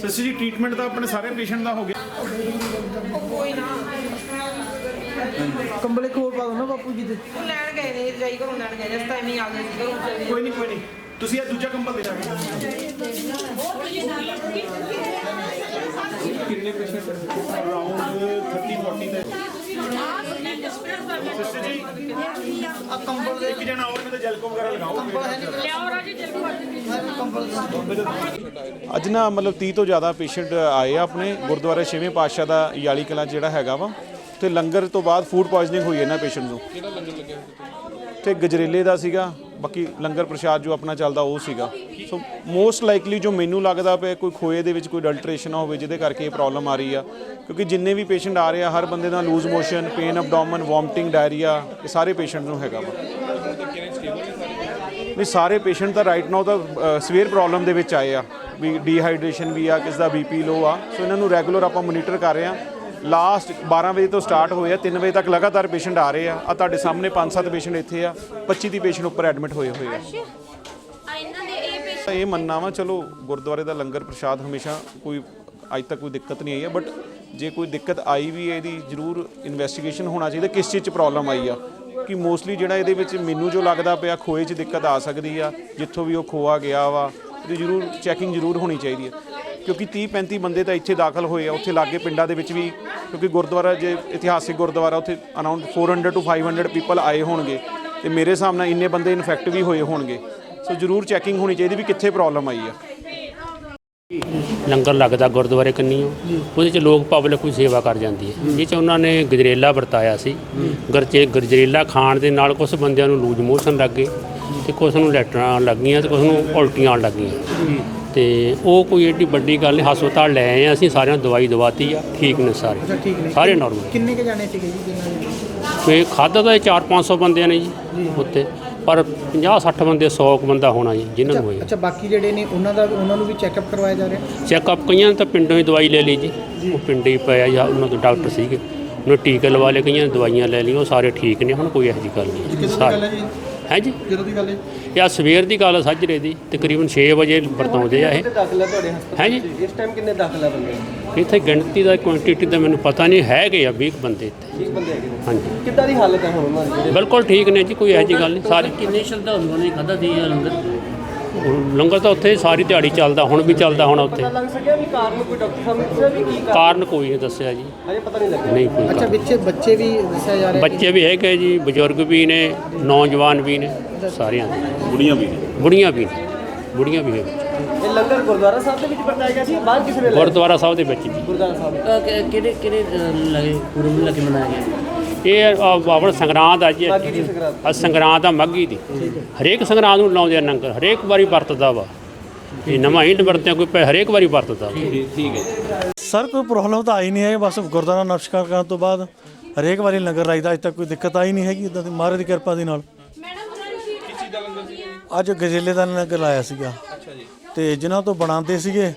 ਸਸੀ ਜੀ ਟ੍ਰੀਟਮੈਂਟ ਤਾਂ ਆਪਣੇ ਸਾਰੇ ਪੇਸ਼ੈਂਟ ਦਾ ਹੋ ਗਿਆ ਕੰਬਲ ਇੱਕ ਹੋਰ ਪਾ ਦੋ ਨਾ ਬਾਪੂ ਜੀ ਦੇ ਉਹ ਲੈਣ ਗਏ ਨੇ ਜਾਈ ਘਰੋਂ ਲੈਣ ਗਏ ਜਿਸ ਟਾਈਮ ਹੀ ਆ ਗਏ ਸੀ ਘਰੋਂ। ਚਲੇ ਕੋਈ ਨਹੀਂ ਕੋਈ ਨਹੀਂ ਤੁਸੀਂ ਇਹ ਦੂਜਾ ਕੰਬਲ ਦੇ ਦਾਂਗੇ ਕਿੰਨੇ ਪੇਸ਼ੈਂਟ ਅਰਾਊਂਡ 30 40 ਤੇ ਸਿਸਟਰ ਜੀ ਆ ਕੰਬਲ ਦੇ ਇੱਕ ਜਣਾ ਹੋਰ ਇਹਦੇ ਜੈਲਕੋ ਵਗੈਰਾ ਲਗਾਓ। ਅੱਜ ਨਾ ਮਤਲਬ 30 ਤੋਂ ਜ਼ਿਆਦਾ ਪੇਸ਼ੈਂਟ ਆਏ ਆ ਆਪਣੇ ਗੁਰਦੁਆਰਾ ਛੇਵੇਂ ਪਾਤਸ਼ਾਹ ਦਾ ਯਾਲੀ ਕਲਾਂ ਜਿਹੜਾ ਹੈਗਾ ਵਾ ਤੇ ਲੰਗਰ ਤੋਂ ਬਾਅਦ ਫੂਡ ਪੋਇਜ਼ਨਿੰਗ ਹੋਈ ਇਹਨਾਂ ਪੇਸ਼ੈਂਟ ਨੂੰ। ਕਿਹੜਾ ਲੰਗਰ ਲੱਗਿਆ ਤੇ ਗਜਰੇਲੇ ਦਾ ਸੀਗਾ ਬਾਕੀ ਲੰਗਰ ਪ੍ਰਸ਼ਾਦ ਜੋ ਆਪਣਾ ਚੱਲਦਾ ਉਹ ਸੀਗਾ। ਸੋ ਮੋਸਟ ਲਾਈਕਲੀ ਜੋ ਮੈਨੂੰ ਲੱਗਦਾ ਪਿਆ, ਕੋਈ ਖੋਏ ਦੇ ਵਿੱਚ ਕੋਈ ਅਡਲਟ੍ਰੇਸ਼ਨ ਹੋਵੇ, ਜਿਹਦੇ ਕਰਕੇ ਇਹ ਪ੍ਰੋਬਲਮ ਆ ਰਹੀ ਆ। ਕਿਉਂਕਿ ਜਿੰਨੇ ਵੀ ਪੇਸ਼ੈਂਟ ਆ ਰਹੇ ਆ, ਹਰ ਬੰਦੇ ਦਾ loose motion pain abdomen vomiting diarrhoea ਇਹ ਸਾਰੇ ਪੇਸ਼ੈਂਟ ਨੂੰ ਹੈਗਾ ਵਾ। ਨਹੀਂ, ਸਾਰੇ ਪੇਸ਼ੈਂਟ ਤਾਂ ਰਾਈਟ ਨਾਓ ਤਾਂ ਸਵੇਅਰ ਪ੍ਰੋਬਲਮ ਦੇ ਵਿੱਚ ਆਏ ਆ। ਵੀ ਡੀਹਾਈਡਰੇਸ਼ਨ ਵੀ ਆ, ਕਿਸ ਦਾ ਬੀਪੀ ਲੋ ਆ। ਸੋ ਇਹਨਾਂ ਨੂੰ ਰੈਗੂਲਰ ਆਪਾਂ ਮੋਨੀਟਰ ਕਰ ਰਹੇ ਆ। ਲਾਸਟ 12 ਵਜੇ ਤੋਂ ਸਟਾਰਟ ਹੋਏ ਆ 3 ਵਜੇ ਤੱਕ ਲਗਾਤਾਰ ਪੇਸ਼ੈਂਟ ਆ ਰਹੇ ਆ। ਆ ਤੁਹਾਡੇ ਸਾਹਮਣੇ 5-7 ਪੇਸ਼ੈਂਟ ਇੱਥੇ ਆ 25 ਦੀ ਪੇਸ਼ੈਂਟ ਉੱਪਰ ਐਡਮਿਟ ਹੋਏ ਹੋਏ ਆ। ਆ ਇਹਨਾਂ ਦੇ ਇਹ ਮੰਨਣਾ ਵਾ ਚਲੋ ਗੁਰਦੁਆਰੇ ਦਾ ਲੰਗਰ ਪ੍ਰਸ਼ਾਦ ਹਮੇਸ਼ਾ ਕੋਈ ਅੱਜ ਤੱਕ ਕੋਈ ਦਿੱਕਤ ਨਹੀਂ ਆਈ ਹੈ ਬਟ ਜੇ ਕੋਈ ਦਿੱਕਤ ਆਈ ਵੀ ਹੈ ਇਹਦੀ ਜ਼ਰੂਰ ਇਨਵੈਸਟੀਗੇਸ਼ਨ ਹੋਣਾ ਚਾਹੀਦਾ ਕਿਸ ਚੀਜ਼ 'ਚ ਪ੍ਰੋਬਲਮ ਆਈ ਆ। ਕਿ ਮੋਸਟਲੀ ਜਿਹੜਾ ਇਹਦੇ ਵਿੱਚ ਮੈਨੂੰ ਜੋ ਲੱਗਦਾ ਪਿਆ ਖੋਏ 'ਚ ਦਿੱਕਤ ਆ ਸਕਦੀ ਆ ਜਿੱਥੋਂ ਵੀ ਉਹ ਖੋਆ ਗਿਆ ਵਾ ਇਹਦੀ ਜ਼ਰੂਰ ਚੈਕਿੰਗ ਜ਼ਰੂਰ ਹੋਣੀ ਚਾਹੀਦੀ ਹੈ ਕਿਉਂਕਿ 30 35 ਬੰਦੇ ਤਾਂ ਇੱਥੇ ਦਾਖਲ ਹੋਏ ਆ, ਉੱਥੇ ਲਾਗੇ ਪਿੰਡਾਂ ਦੇ ਵਿੱਚ ਵੀ, ਕਿਉਂਕਿ ਗੁਰਦੁਆਰਾ ਜੇ ਇਤਿਹਾਸਿਕ ਗੁਰਦੁਆਰਾ, ਉੱਥੇ ਅਰਾਊਂਡ 400 ਟੂ 500 ਪੀਪਲ ਆਏ ਹੋਣਗੇ ਤੇ ਮੇਰੇ ਹਿਸਾਬ ਨਾਲ ਇੰਨੇ ਬੰਦੇ ਇਨਫੈਕਟ ਵੀ ਹੋਏ ਹੋਣਗੇ। ਸੋ ਜ਼ਰੂਰ ਚੈਕਿੰਗ ਹੋਣੀ ਚਾਹੀਦੀ ਵੀ ਕਿੱਥੇ ਪ੍ਰੋਬਲਮ ਆਈ ਆ। ਲੰਗਰ ਲੱਗਦਾ ਗੁਰਦੁਆਰੇ ਕੰਨੀ ਉਹਦੇ ਚ ਲੋਕ ਪਬਲਿਕ ਕੋਈ ਸੇਵਾ ਕਰ ਜਾਂਦੀ ਹੈ। ਜਿਹ ਚ ਉਹਨਾਂ ਨੇ ਗਜਰੇਲਾ ਵਰਤਾਇਆ ਸੀ। ਗਰਚੇ ਗਜਰੇਲਾ ਖਾਣ ਦੇ ਨਾਲ ਕੁਝ ਬੰਦਿਆਂ ਨੂੰ ਲੂਜ ਮੋਸ਼ਨ ਲੱਗ ਗਏ ਤੇ ਕੁਝ ਨੂੰ ਲੈਟਰਾਂ ਆਉਣ ਲੱਗੀਆਂ ਤੇ ਕੁਝ ਨੂੰ ਉਲਟੀਆਂ ਆਉਣ ਲੱਗੀਆਂ। ਤੇ ਉਹ ਕੋਈ ਏਡੀ ਵੱਡੀ ਗੱਲ ਨਹੀਂ ਹਸਪਤਾਲ ਲੈ ਆਏ ਅਸੀਂ ਸਾਰਿਆਂ ਨੂੰ ਦਵਾਈ ਦਵਾਤੀ ਆ ਠੀਕ ਨੇ ਸਾਰੇ। ਠੀਕ ਨੇ। ਸਾਰੇ ਨਾਰਮਲ ਕਿੰਨੇ ਕੇ ਜਾਣੇ ਸੀਗੇ ਜੀ ਤੇ ਖਾਦਾ ਤਾਂ 4-500 ਬੰਦਿਆਂ ਨੇ ਜੀ ਉੱਤੇ ਪਰ 50-60 ਬੰਦੇ 100 ਕੁ ਬੰਦਾ ਹੋਣਾ ਜੀ ਜਿਨ੍ਹਾਂ ਨੂੰ ਹੋਇਆ। ਅੱਛਾ ਬਾਕੀ ਜਿਹੜੇ ਨੇ ਉਹਨਾਂ ਦਾ ਉਹਨਾਂ ਨੂੰ ਵੀ ਚੈੱਕਅਪ ਕਰਵਾਇਆ ਜਾ ਰਿਹਾ? ਚੈੱਕਅਪ ਕਈਆਂ ਨੇ ਤਾਂ ਪਿੰਡੋਂ ਹੀ ਦਵਾਈ ਲੈ ਲਈ ਜੀ। ਉਹ ਪਿੰਡੇ ਹੀ ਪਿਆ ਜਾਂ ਉਹਨਾਂ ਤੋਂ ਡਾਕਟਰ ਸੀਗੇ। ਉਹਨੇ ਟੀਕੇ ਲਵਾ ਲਏ ਕਈਆਂ ਨੇ ਦਵਾਈਆਂ ਲੈ ਲਈਆਂ ਉਹ ਸਾਰੇ ਠੀਕ ਨੇ ਹੁਣ ਕੋਈ ਇਹੋ ਜਿਹੀ ਗੱਲ ਨਹੀਂ। ਸਾਰੇ। ਹੈ ਜੀ? ਜਦੋਂ ਦੀ ਗੱਲ ਹੈ? ਇਹ ਸਵੇਰ ਦੀ ਗੱਲ ਆ ਸਾਜਰੇ ਦੀ ਤਕਰੀਬਨ 6 ਵਜੇ ਵਰਤਾਉਂਦੇ ਆ ਇਹ। ਦਾਖਲਾ ਤੁਹਾਡੇ ਹਸਪਤਾਲ ਹੈ ਜੀ? ਇਸ ਟਾਈਮ ਕਿੰਨੇ ਦਾਖਲਾ ਬੰਦੇ? ਇੱਥੇ ਗਿਣਤੀ ਦਾ ਕੁਆਂਟੀਟੀ ਦਾ ਮੈਨੂੰ ਪਤਾ ਨਹੀਂ ਹੈਗੇ ਆ 20 ਬੰਦੇ ਇੱਥੇ। ਠੀਕ ਬੰਦੇ ਹੈਗੇ ਹਾਂਜੀ। ਕਿੱਦਾਂ ਦੀ ਹਾਲਤ ਹੈ ਹੁਣ ਬਿਲਕੁਲ ਠੀਕ ਨੇ ਜੀ ਕੋਈ ਇਹੋ ਜਿਹੀ ਗੱਲ ਨਹੀਂ ਸਾਰੇ ਕਿੰਨੇ ਸ਼ਰਧਾਲੂਆਂ ਨੇ ਖਾਧਾ ਦੀ ਲੰਗਰ ਲੰਗਰ ਤਾਂ ਉੱਥੇ ਸਾਰੀ ਦਿਹਾੜੀ ਚੱਲਦਾ ਹੁਣ ਵੀ ਚੱਲਦਾ ਹੋਣਾ ਉੱਥੇ। ਲੱਗ ਸਕਿਆ ਵੀ ਕਾਰਨ ਕੋਈ ਡਾਕਟਰ ਸਾਹਿਬ ਨੇ ਦੱਸਿਆ ਵੀ ਕੀ ਕਾਰਨ? ਕੋਈ ਨਹੀਂ ਦੱਸਿਆ ਜੀ। ਹਜੇ ਪਤਾ ਨਹੀਂ ਲੱਗਿਆ। ਨਹੀਂ ਕੋਈ ਅੱਛਾ ਕਾਰਨ। ਵਿੱਚੇ ਬੱਚੇ ਵੀ ਦੱਸਿਆ ਜਾ ਰਿਹਾ ਬੱਚੇ ਵੀ ਹੈਗੇ ਜੀ ਬਜ਼ੁਰਗ ਵੀ ਨੇ ਨੌਜਵਾਨ ਵੀ ਨੇ ਸਾਰਿਆਂ ਦੇ। ਬੁੜੀਆਂ ਵੀ ਬੁੜੀਆਂ ਵੀ ਨੇ ਬੁੜੀਆਂ ਵੀ ਹੈ ਇਹ ਲੰਗਰ ਗੁਰਦੁਆਰਾ ਸਾਹਿਬ ਦੇ ਵਿੱਚ ਵਰਤਾਇਆ ਗਿਆ ਸੀ ਬਾਹਰ ਕਿਸੇ ਨੇ ਲਾਇਆ? ਗੁਰਦੁਆਰਾ ਸਾਹਿਬ ਦੇ ਵਿੱਚ ਜੀ। ਗੁਰਦੁਆਰਾ ਸਾਹਿਬ ਕਿਹੜੇ ਕਿਹੜੇ ਲਗੇ ਪੂਰਬ ਲੱਗੇ ਮਨਾਇਆ ਗਿਆ ਇਹ ਆਪਣਾ ਸੰਗਰਾਂਦ ਆ ਜੀ। ਆ ਸੰਗਰਾਂਦ ਆ ਮੱਗੀ ਦੀ। ਹਰੇਕ ਸੰਗਰਾਂਦ ਨੂੰ ਲਾਉਂਦੇ ਆ ਲੰਗਰ ਹਰੇਕ ਵਾਰੀ ਵਰਤਦਾ ਵਾ। ਇਹ ਨਵਾਂ ਹੀ ਵਰਤਿਆ ਕੋਈ ਹਰੇਕ ਵਾਰੀ ਵਰਤਦਾ ਸਰ ਕੋਈ ਪ੍ਰੋਬਲਮ ਤਾਂ ਆਈ ਨਹੀਂ ਹੈ ਬਸ ਗੁਰਦੁਆਰਾ ਨਮਸਕਾਰ ਕਰਨ ਤੋਂ ਬਾਅਦ ਹਰੇਕ ਵਾਰੀ ਲੰਗਰ ਲਾਈਦਾ ਅੱਜ ਤੱਕ ਕੋਈ ਦਿੱਕਤ ਆਈ ਨਹੀਂ ਹੈਗੀ ਇਦਾਂ ਦੀ ਮਹਾਰਾਜ ਦੀ ਕਿਰਪਾ ਦੇ ਨਾਲ। ਅੱਜ ਗਜੇਲੇ ਦਾ ਲੰਗਰ ਲਾਇਆ ਸੀਗਾ। ਤੇ ਜਿਨ੍ਹਾਂ ਤੋਂ ਬਣਾਉਂਦੇ ਸੀਗੇ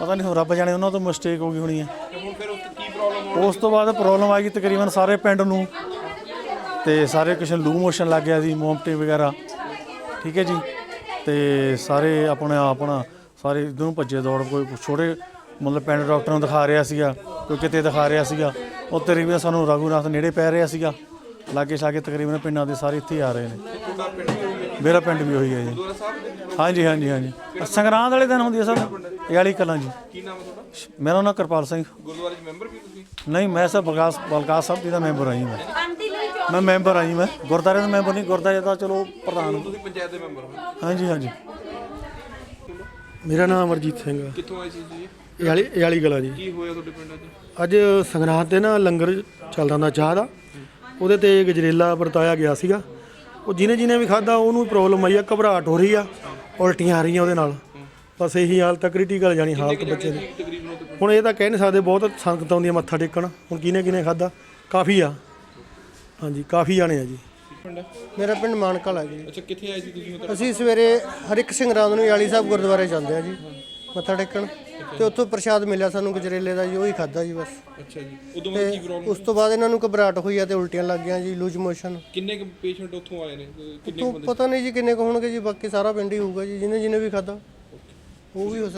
ਪਤਾ ਨਹੀਂ ਹੁਣ ਰੱਬ ਜਾਣੇ ਉਹਨਾਂ ਤੋਂ ਮਿਸਟੇਕ ਹੋ ਗਈ ਹੋਣੀ ਹੈ। ਉਸ ਤੋਂ ਬਾਅਦ ਪ੍ਰੋਬਲਮ ਆ ਗਈ ਤਕਰੀਬਨ ਸਾਰੇ ਪਿੰਡ ਨੂੰ। ਤੇ ਸਾਰੇ ਕਿਸੇ ਲੂ ਮੋਸ਼ਨ ਲੱਗ ਗਿਆ ਸੀ ਮੋਮਟੇ ਵਗੈਰਾ। ਠੀਕ ਹੈ ਜੀ? ਤੇ ਸਾਰੇ ਆਪਣੇ ਆਪਣਾ ਸਾਰੇ ਇੱਧਰ ਨੂੰ ਭੱਜੇ ਦੌੜ, ਕੋਈ ਛੋਟੇ ਮਤਲਬ ਪਿੰਡ ਡਾਕਟਰ ਨੂੰ ਦਿਖਾ ਰਿਹਾ ਸੀਗਾ, ਕੋਈ ਕਿਤੇ ਦਿਖਾ ਰਿਹਾ ਸੀਗਾ। ਉਹ ਤਕਰੀਬਨ ਸਾਨੂੰ ਰਘੂਨਾਥ ਨੇੜੇ ਪੈ ਰਿਹਾ ਸੀਗਾ। ਲਾਗੇ ਛਾਗੇ ਤਕਰੀਬਨ ਪਿੰਡਾਂ ਦੇ ਸਾਰੇ ਇੱਥੇ ਆ ਰਹੇ ਨੇ। ਮੇਰਾ ਪਿੰਡ ਵੀ ਉਹੀ ਹੈ ਜੀ। ਹਾਂਜੀ ਹਾਂਜੀ ਹਾਂਜੀ। ਸੰਗਰਾਂਦ ਵਾਲੇ ਦਿਨ ਹੁੰਦੀ ਹੈ ਸਰ। ਇਹ ਵਾਲੀ ਕਲਾਂ ਜੀ। ਕੀ ਨਾਮ ਹੈ ਤੁਹਾਡਾ? ਮੇਰਾ ਨਾਮ ਕਿਰਪਾਲ ਸਿੰਘ। ਗੁਰਦੁਆਰੇ ਚ ਮੈਂਬਰ ਵੀ ਤੁਸੀਂ? ਨਹੀਂ ਮੈਂ ਸਰ ਬਲਕਾਸ ਬਲਕਾਸ ਸਾਹਿਬ ਜੀ ਦਾ ਮੈਂਬਰ ਹਾਂ ਜੀ ਮੈਂ। ਮੈਂ ਮੈਂਬਰ ਹਾਂ ਜੀ ਮੈਂ। ਗੁਰਦੁਆਰੇ ਦਾ ਮੈਂਬਰ ਨਹੀਂ ਗੁਰਦੁਆਰੇ ਦਾ ਚਲੋ ਪ੍ਰਧਾਨ। ਤੁਸੀਂ ਪੰਚਾਇਤ ਦੇ ਮੈਂਬਰ ਹੋ ਹਾਂਜੀ ਹਾਂਜੀ। ਮੇਰਾ ਨਾਮ ਅਮਰਜੀਤ ਸਿੰਘ ਆ। ਕਿੱਥੋਂ ਆਏ ਸੀ ਜੀ? ਇਹ ਵਾਲੀ ਇਹ ਵਾਲੀ ਗਲਾ ਜੀ। ਕੀ ਹੋਇਆ ਤੁਹਾਡੇ ਪਿੰਡ 'ਚ ਅੱਜ ਸੰਗਰਾਂਦ ਤੇ ਨਾ ਲੰਗਰ ਚੱਲਦਾ ਹੁੰਦਾ ਚਾਹ ਦਾ। ਉਹਦੇ ਤੇ ਗਜਰੇਲਾ ਵਰਤਾਇਆ ਗਿਆ ਸੀਗਾ। ਉਹ ਜਿਹਨੇ ਜਿਹਨੇ ਵੀ ਖਾਦਾ ਉਹਨੂੰ ਪ੍ਰੋਬਲਮ ਆਈ ਆ ਘਬਰਾਹਟ ਹੋ ਰਹੀ ਆ ਉਲਟੀਆਂ ਆ ਰਹੀਆਂ ਉਹਦੇ ਨਾਲ। ਬਸ ਇਹੀ ਹਾਲਤ ਆ ਕ੍ਰਿਟੀਕਲ ਜਾਨੀ ਹਾਲਤ ਬੱਚੇ ਦੀ। ਹੁਣ ਇਹ ਤਾਂ ਕਹਿ ਨਹੀਂ ਸਕਦੇ ਬਹੁਤ ਸੰਗਤ ਆਉਂਦੀ ਆ ਮੱਥਾ ਟੇਕਣ। ਹੁਣ ਕਿਹਨੇ ਕਿਹਨੇ ਖਾਦਾ ਕਾਫੀ ਆ। ਹਾਂਜੀ ਕਾਫੀ ਜਾਣੇ ਆ ਜੀ। ਮੇਰਾ ਪਿੰਡ ਮਾਨਕਲ ਜੀ। ਅੱਛਾ ਕਿੱਥੇ ਆਏ ਸੀ ਤੁਸੀਂ ਅਸੀਂ ਸਵੇਰੇ ਹਰਿਕ ਸਿੰਘ ਰਾਤ ਨੂੰ ਯਾਲੀ ਸਾਹਿਬ ਗੁਰਦੁਆਰੇ ਜਾਂਦੇ ਆ ਜੀ ਮੱਥਾ ਟੇਕਣ। ਤੇ ਉੱਥੋਂ ਪ੍ਰਸ਼ਾਦ ਮਿਲਿਆ ਸਾਨੂੰ ਗਜਰੇਲੇ ਦਾ ਜੀ ਉਹੀ ਖਾਦਾ ਜੀ ਬਸ। ਅੱਛਾ ਜੀ ਉਦੋਂ ਬਾਅਦ ਕੀ ਤੇ ਪ੍ਰੋਬਲਮ ਉਸ ਤੋਂ ਬਾਅਦ ਇਹਨਾਂ ਨੂੰ ਘਬਰਾਹਟ ਹੋਈ ਆ ਤੇ ਉਲਟੀਆਂ ਲੱਗ ਗਈਆਂ ਜੀ ਲੂਜ ਮੋਸ਼ਨ ਕਿੰਨੇ ਕੁ ਪੇਸ਼ੈਂਟ ਉੱਥੋਂ ਆਏ ਨੇ? ਕਿੰਨੇ ਕੁ ਤੋਂ ਬੰਦੇ ਪਤਾ ਨਹੀਂ ਜੀ ਕਿੰਨੇ ਕੁ ਹੋਣਗੇ ਜੀ ਬਾਕੀ ਸਾਰਾ ਪਿੰਡ ਹੀ ਹੋਊਗਾ ਜੀ ਜਿਹਨੇ ਜਿਹਨੇ ਵੀ ਖਾਦਾ ਉਹ ਵੀ ਹੋ